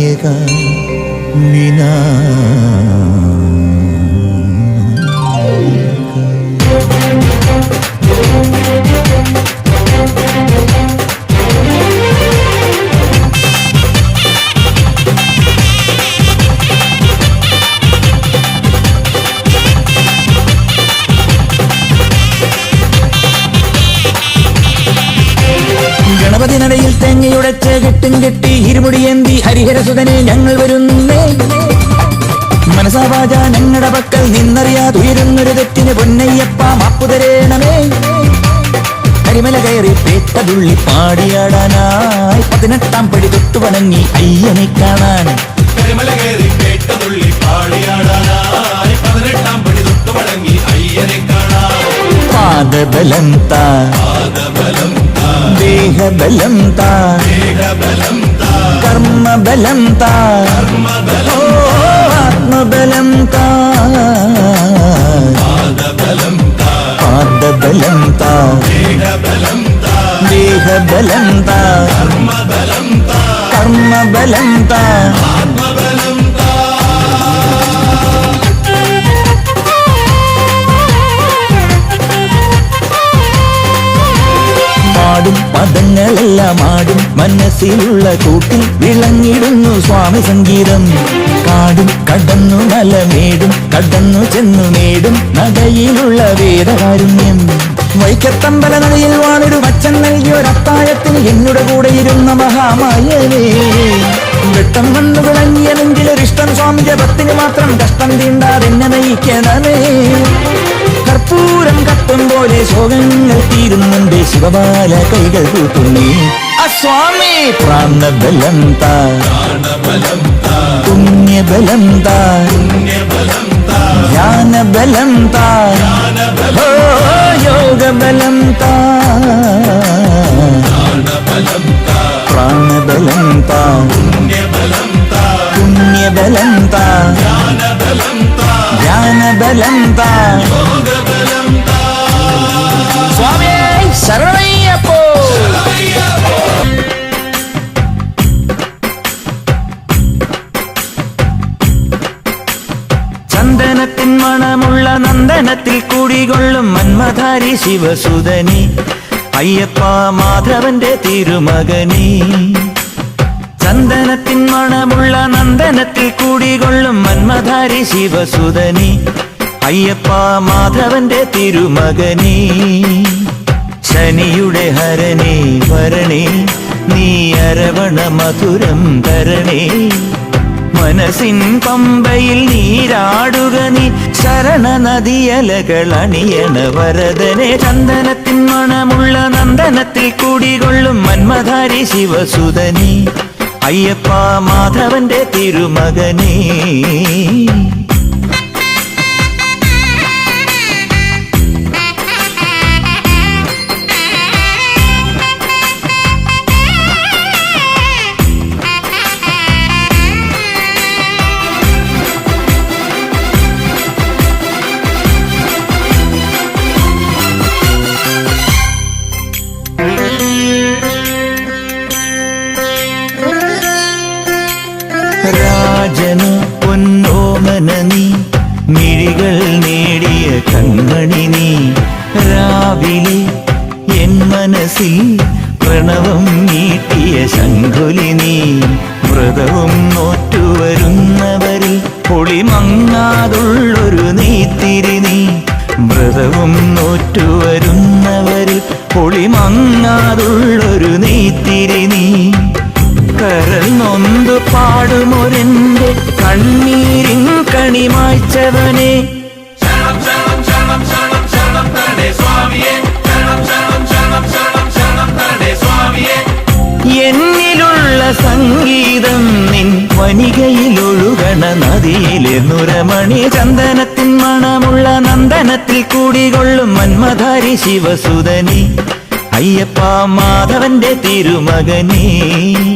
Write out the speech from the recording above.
നായക വിനാ ഗണപതി നടയിൽ തേങ്ങയുടച്ച് കെട്ടും കെട്ടി ഇരുമുടിയേന്തി ഹരിഹരസുതനെ ഞങ്ങൾ വരുന്നേ. മനസാവാച ഞങ്ങളുടെ പക്കൽ നിന്നറിയാതുയരുന്നൊരു തെറ്റിന് പൊന്നയ്യപ്പ മാപ്പു തരേണമേ. കരിമല കയറി പേട്ടതുള്ളി പാടിയാടാനായി പതിനെട്ടാം പടി തൊട്ടു വണങ്ങി അയ്യനെ കാണാൻ. കരിമല കയറി പേട്ടതുള്ളി പാടിയാടാനായി പതിനെട്ടാം പടി തൊട്ടു വണങ്ങി അയ്യനെ കാണാൻ. പാദബലം താ. പാദബലം താ ദേഹബലം താ ദേഹബലം താ കർമ്മബലം താ കർമ്മബലം ഓ ആത്മബലം താ പാദബലം താ പാദബലം മനസ്സിലുള്ള കൂട്ടിൽ വിളങ്ങിടുന്നു സ്വാമി സംഗീതം. കാടും കടന്നു മലമേടും കടന്നു ചെന്നു നേടും നടയിലുള്ള വേദകാരുണ്യം. വൈക്കത്തമ്പല നടയിൽ വാണൊരു നൽകിയ നൽകിയൊരത്തായത്തിന് എന്നുടെ കൂടെ ഇരുന്ന മഹാമായവേ. വെട്ടം വന്നു വിളങ്ങിയ നെഞ്ചിലൊരിഷ്ടം സ്വാമി ജപത്തിന് മാത്രം കഷ്ടം തീണ്ടാതെന്നെ നയിക്കണമേ. കർപ്പൂരം കത്തും പോലെ ശോകങ്ങൾ തീരുന്നുണ്ട് ശിവബാല കൈകൾ കൂട്ടുന്നേ. ఆ స్వామి ప్రాణ బలంత పుణ్య బలంత జ్ఞాన బలంత యోగ బలంత ప్రాణ బలంత పుణ్య బలంత జ్ఞాన బలంత యోగ బలంత ചന്ദനത്തിൻ മണമുള്ള നന്ദനത്തിൽ കൂടികൊള്ളും മന്മധാരി ശിവസുതനി അയ്യപ്പ മാധവന്റെ തിരുമകനി. ചന്ദനത്തിൻ മണമുള്ള നന്ദനത്തിൽ കൂടികൊള്ളും മന്മധാരി ശിവസുതനി അയ്യപ്പ മാധവന്റെ തിരുമകനി. ശനിയുടെ ഹരണേ വരണേ നീ അരവണ മധുരം തരണേ മനസ്സിൻ പമ്പയിൽ നീരാടുക നീ. ശരണ നദിയലകൾ അണിയണ വരദനെ. ചന്ദനത്തിൻ മണമുള്ള നന്ദനത്തിൽ കൂടികൊള്ളും മന്മധാരി ശിവസുതനി. അയ്യപ്പ മാധവന്റെ തിരുമകനേ. മനസ്സിൽ പ്രണവം നീട്ടിയ ശങ്കുലി നീ വ്രതവും നോറ്റുവരുന്നവരിൽ പൊളിമങ്ങാതുള്ളൊരു നീത്തിരി നീ വ്രതവും നോറ്റുവരുന്നവരിൽ പൊളിമങ്ങാതുള്ളൊരു നീത്തിരി നീ കരൽ നൊന്തു പാടുമൊരെന്റെ കണ്ണീരിൻ കണിമായ്ച്ചവനെ നുരമണി ചന്ദനത്തിൻ മണമുള്ള നന്ദനത്തിൽ കൂടികൊള്ളും മന്മധാരി ശിവസുതനി. അയ്യപ്പ മാധവന്റെ തിരുമകനേ.